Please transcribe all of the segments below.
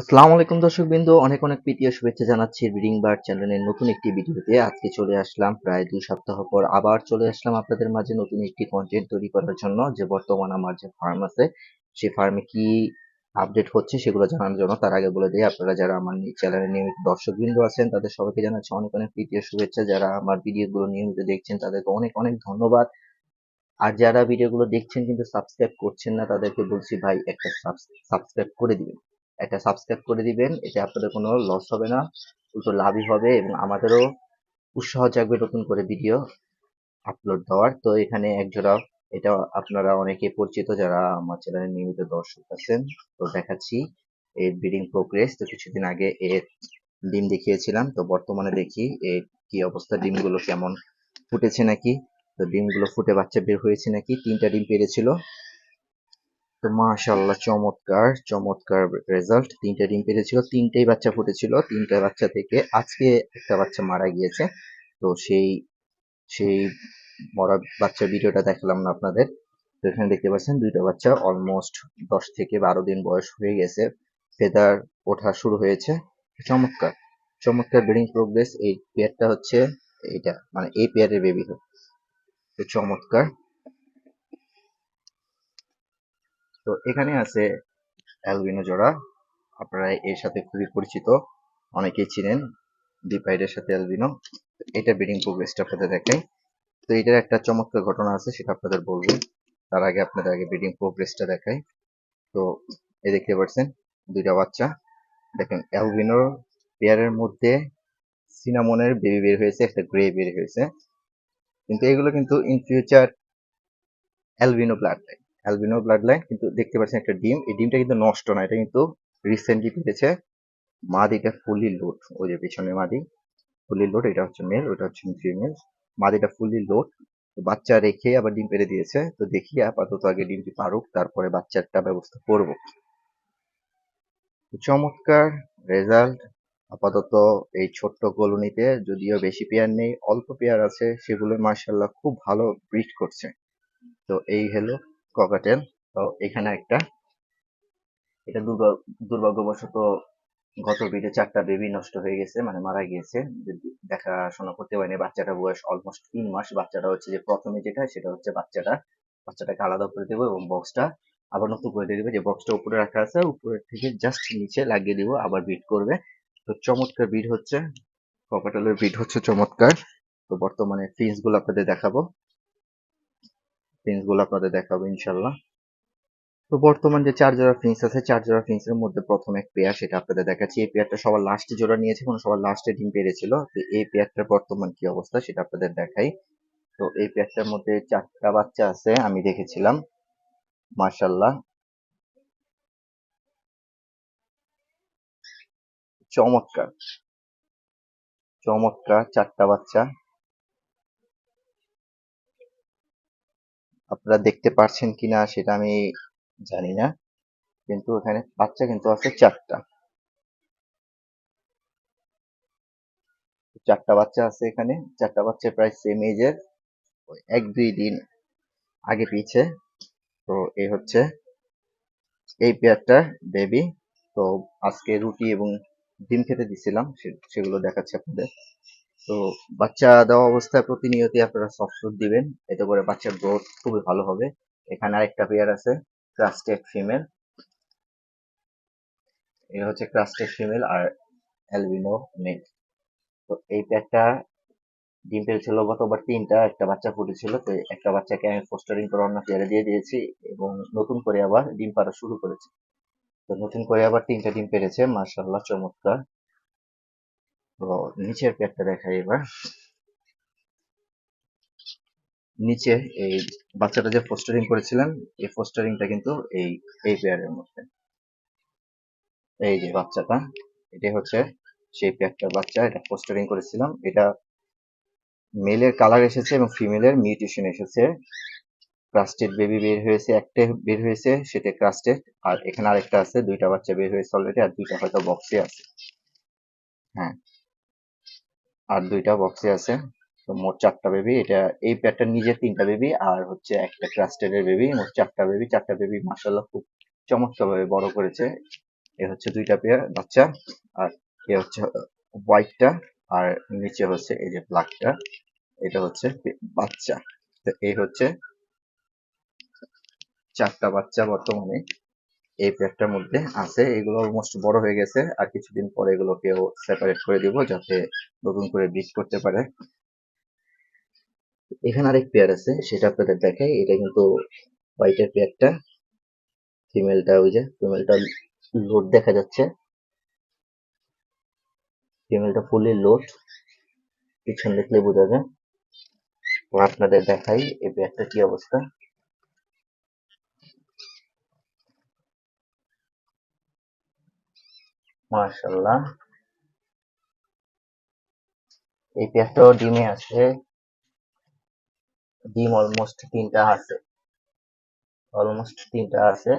আসসালামু আলাইকুম দর্শক বিন্দু, অনেক অনেক প্রীতি ও শুভেচ্ছা জানাচ্ছি ব্রিডিং বার্ড চ্যানেলের নতুন একটি ভিডিওতে। আজকে চলে আসলাম প্রায় দুই সপ্তাহ পর আবার চলে আসলাম আপনাদের মাঝে নতুন একটি কন্টেন্ট তৈরি করার জন্য, যে বর্তমান আমার যে ফার্ম আছে সেই ফার্মে কি আপডেট হচ্ছে সেগুলো জানার জন্য তার আগে বলে দিই, আপনারা যারা আমার চ্যানেলের নিয়মিত দর্শক বিন্দু আছেন, তাদের সবাইকে জানাচ্ছি অনেক অনেক প্রীতি ও শুভেচ্ছা। যারা আমার ভিডিওগুলো নিয়মিত দেখছেন, তাদেরকে অনেক অনেক ধন্যবাদ। আর যারা ভিডিওগুলো দেখছেন কিন্তু সাবস্ক্রাইব করছেন না, তাদেরকে বলছি ভাই একটা সাবস্ক্রাইব করে দিবেন। একটা সাবস্ক্রাইব করে দিবেন, এতে আপনাদের কোনো লস হবে না, উল্টো লাভই হবে এবং আমাদেরও উৎসাহ জাগবে নতুন করে ভিডিও আপলোড দেওয়ার। তো এখানে একজোড়া এটা আপনারা অনেকে পরিচিত যারা আমার চ্যানেলে নিয়মিত দর্শক আছেন, তো দেখাচ্ছি এর ব্রিডিং প্রোগ্রেস তো কিছুদিন আগে এর ডিম দেখিয়েছিলাম, তো বর্তমানে দেখি এর কি অবস্থা, ডিমগুলো কেমন ফুটেছে নাকি? তো ডিমগুলো ফুটে বাচ্চা বের হয়েছে নাকি? তিনটা ডিম পেরেছিল। তো মাশাল্লাহ চমৎকার চমৎকার রেজাল্ট তিনটা ডিম পেরেছিল, তিনটেই বাচ্চা ফুটেছিল। তিনটা বাচ্চা থেকে আজকে একটা বাচ্চা মারা গিয়েছে। তো সেই সেই মরা বাচ্চার ভিডিওটা দেখালাম না আপনাদের। তো এখানে দেখতে পাচ্ছেন, দুইটা বাচ্চা অলমোস্ট দশ থেকে বারো দিন বয়স হয়ে গেছে। ফেদার ওঠা শুরু হয়েছে। চমৎকার চমৎকার ব্রিডিং প্রোগ্রেস এই পেয়ারটা হচ্ছে, এইটা মানে এই পেয়ারের বেবি তো চমৎকার। তো এখানে আছে অ্যালবিনো জোড়া। আপনারা এর সাথে খুবই পরিচিত। অনেকেই চিনেন ডিপাইডের সাথে অ্যালবিনো। এটা ব্রিডিং প্রোগ্রেসটা আপনাদের দেখাই। তো এটার একটা চমৎকার ঘটনা আছে, সেটা আপনাদের বলব। তার আগে আপনাদের আগে ব্রিডিং প্রোগ্রেসটা দেখাই। তো এই দেখতে পাচ্ছেন, দুইটা বাচ্চা। দেখেন অ্যালবিনোর পেয়ারের মধ্যে সিনামনের বেবি বের হয়েছে, একটা গ্রে বের হয়েছে। কিন্তু এগুলো কিন্তু in future albino blood albino blood line কিন্তু দেখতে পাচ্ছেন একটা ডিম। এই ডিমটা কিন্তু নষ্ট না এটা কিন্তু রিসেন্টলি পেয়েছে মাদিটা ফুলি লোড ওই যে পিছনে মাদি ফুলি লোড এটা হচ্ছে মেল ওটা হচ্ছে ফিমেল মাদিটা ফুলি লোড বাচ্চা রেখে আবার ডিম পেড়ে দিয়েছে। তো দেখি আপাতত আগে ডিমটি পারুক, তারপরে বাচ্চাটা ব্যবস্থা করব। চমৎকার রেজাল্ট আপাতত এই ছোট্ট কলোনিতে যদিও বেশি পেয়ার নেই, অল্প পেয়ার আছে, সেগুলো মার্শাল্লাহ খুব ভালো ব্রিড করছে। তো এই হলো ককাটেল। তো এখানে একটা, এটা দুর্ভাগ্যবশত গত বিটে চারটা বেবি নষ্ট হয়ে গেছে মানে মারা গিয়েছে। দেখাশোনা করতে পারিনি বাচ্চাটা বয়স অলমোস্ট তিন মাস। বাচ্চাটা হচ্ছে যে প্রথমে যেটা সেটা হচ্ছে বাচ্চাটা, বাচ্চাটাকে আলাদা করে দেবো এবং বক্সটা আবার নতুন করে দিয়ে দেবে। যে বক্সটা উপরে রাখা আছে উপরে থেকে জাস্ট নিচে লাগিয়ে দিব, আবার বিট করবে। তো চমৎকার বিট হচ্ছে, ককাটেলের বিট হচ্ছে চমৎকার। তো বর্তমানে ফিন্সগুলো আপনাদের দেখাবো। ফিন্সগুলো আপনাদের দেখাবো ইনশাল্লাহ তো বর্তমান যে চার জোড়া ফিন্স আছে, চার জোড়া ফিন্স এর মধ্যে প্রথম এক পেয়ার সেটা আপনাদের দেখাচ্ছি। এই পেয়ারটা সবার লাস্টে জোড়া নিয়েছে, কোনো সবার লাস্টে ডিম পেরেছিল। তো এই পেয়ারটার বর্তমান কি অবস্থা সেটা আপনাদের দেখাই। তো এই পেয়ারটার মধ্যে চারটা বাচ্চা আছে, আমি দেখেছিলাম। মার্শাল্লাহ চমৎকার। চমৎকার চারটা বাচ্চা। আপনারা দেখতে পারছেন কিনা সেটা আমি জানি না, কিন্তু এখানে বাচ্চা কিন্তু আছে চারটা। চারটা বাচ্চা আছে এখানে, চারটা বাচ্চা প্রায় সেম এজের এক দুই দিন আগে পিছে তো এই হচ্ছে এই পেয়ারটা বেবি তো আজকে রুটি এবং ডিম খেতে দিছিলাম সেগুলো দেখাচ্ছি আপনাদের। তো বাচ্চা দেওয়া অবস্থায় প্রতিনিয়তই আপনারা সফট দিবেন। এতে করে বাচ্চার গ্রোথ খুবই ভালো হবে। এখানে আরেকটা পেয়ার আছে ক্রাস্টেড ফিমেল এটা হচ্ছে ক্রাস্টেড ফিমেল আর অ্যালবিনো মেল তো এই পেয়ারটা ডিম পেয়েছিল গতবার তিনটা, একটা বাচ্চা ফুটেছিল, তো একটা বাচ্চাকে আমি ফোস্টারিং করে অন্য পেয়ারে দিয়ে দিয়েছি এবং নতুন করে আবার ডিম পাড়া শুরু করেছি। তো নতুন করে আবার তিনটা ডিম পেরেছে মার্শাল্লাহ চমৎকার। তো নিচের পেয়ারটা দেখাই এবার। নিচে এই বাচ্চাটা যে ফোস্টারিং করেছিলেন, এই ফোস্টারিংটা কিন্তু এই এই পেয়ারের মধ্যে। এই যে বাচ্চাটা, এটা হচ্ছে সেই পেয়ারটার বাচ্চা, এটা ফোস্টারিং করেছিলাম। এটা মেলের কালার এসেছে এবং ফিমেলের মিউটেশন এসেছে। ক্রাস্টেড বেবি বের হয়েছে, একটা বের হয়েছে, সেটা ক্রাস্টেড আর এখানে আরেকটা আছে, দুইটা বাচ্চা বের হয়েছে অলরেডি আর দুইটা হয়তো বক্সে আছে। হ্যাঁ আর দুইটা বক্সে আছে। তো মোট চারটা বেবি এটা এই প্যাটার্ন নিজের তিনটা বেবি আর হচ্ছে একটা ক্রাস্টেড এর বেবি মোট চারটা বেবি চারটা বেবি মাসাল্লাহ খুব চমৎকার ভাবে বড় করেছে। এ হচ্ছে দুইটা পেয়ার বাচ্চা, আর এ হচ্ছে হোয়াইটটা আর নিচে হচ্ছে এই যে ব্ল্যাকটা এটা হচ্ছে বাচ্চা। তো এই হচ্ছে চারটা বাচ্চা বর্তমানে। এই পেয়ারটার মধ্যে আছে। এগুলো অলমোস্ট বড় হয়ে গেছে। আর কিছুদিন পরে এগুলোকেও সেপারেট করে দিব যাতে নতুন করে ব্রিড করতে পারে। এখানে আরেক পেয়ার আছে, সেটা আপনাদের দেখাই। এটা কিন্তু হোয়াইটের পেয়ারটা ফিমেলটা ওই যে ফিমেলটা লোড দেখা যাচ্ছে। ফিমেলটা ফুলি লোড পিছন দেখলে বোঝা যায়। আপনাদের দেখাই এই পেয়ারটা কি অবস্থা। মাশাল্লাহ এই পেয়ারটাও ডিমে আছে। ডিম অলমোস্ট তিনটা আছে। অলমোস্ট তিনটা আছে।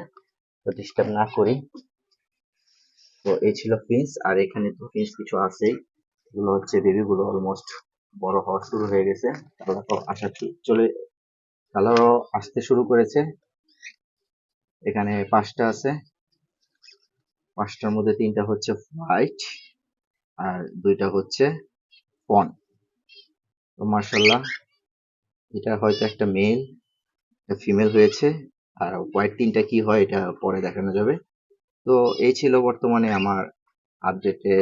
তো ডিস্টার্ব না করি। তো এই ছিল ফিন্স আর এখানে তো ফিন্স কিছু আছেই। এগুলো হচ্ছে বেবিগুলো অলমোস্ট বড় হওয়া শুরু হয়ে গেছে। কালারও আসা চলে কালারও আসতে শুরু করেছে। এখানে পাঁচটা আছে। পাঁচটার মধ্যে তিনটা হচ্ছে হোয়াইট আর দুইটা হচ্ছে পন তো মার্শাল্লাহ এটা হয়তো একটা মেল ফিমেল হয়েছে আর হোয়াইট তিনটা কি হয় এটা পরে দেখানো যাবে। তো এই ছিল বর্তমানে আমার আপডেটে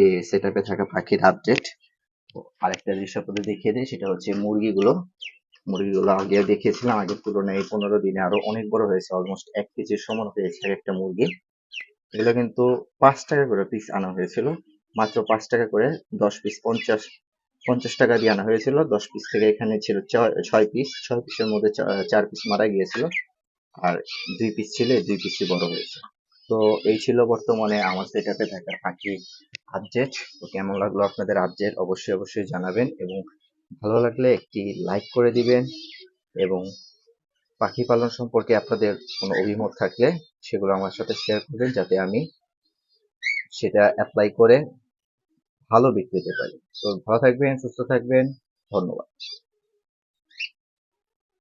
এই সেট থাকা পাখির আপডেট আরেকটা জিনিস আপনাদের দেখিয়ে দিই, সেটা হচ্ছে মুরগিগুলো। মুরগিগুলো আগে দেখিয়েছিলাম, আগের তুলনায় এই পনেরো দিনে আরও অনেক বড় হয়েছে অলমোস্ট এক কেজির সমান হয়েছে এক একটা মুরগি। এগুলো কিন্তু পাঁচ টাকা করে পিস আনা হয়েছিল। মাত্র পাঁচ টাকা করে দশ পিস পঞ্চাশ পঞ্চাশ টাকা দিয়ে আনা হয়েছিল। দশ পিস থেকে এখানে ছিল ছয়- পিস ছয় পিসের মধ্যে চার পিস মারা গিয়েছিল। আর দুই পিস ছিল দুই পিসই বড় হয়েছে। তো এই ছিল বর্তমানে আমার সেটাতে থাকা পাখি আপডেট তো কেমন লাগল আপনাদের আপডেট অবশ্যই অবশ্যই জানাবেন এবং ভালো লাগলে একটি লাইক করে দিবেন এবং পাখি পালন সম্পর্কে আপনাদের কোনো অভিমত থাকলে সেগুলো আমার সাথে শেয়ার করবেন যাতে আমি সেটা অ্যাপ্লাই করে ভালো বিক্রি পেতে পারি। তো ভালো থাকবেন, সুস্থ থাকবেন, ধন্যবাদ।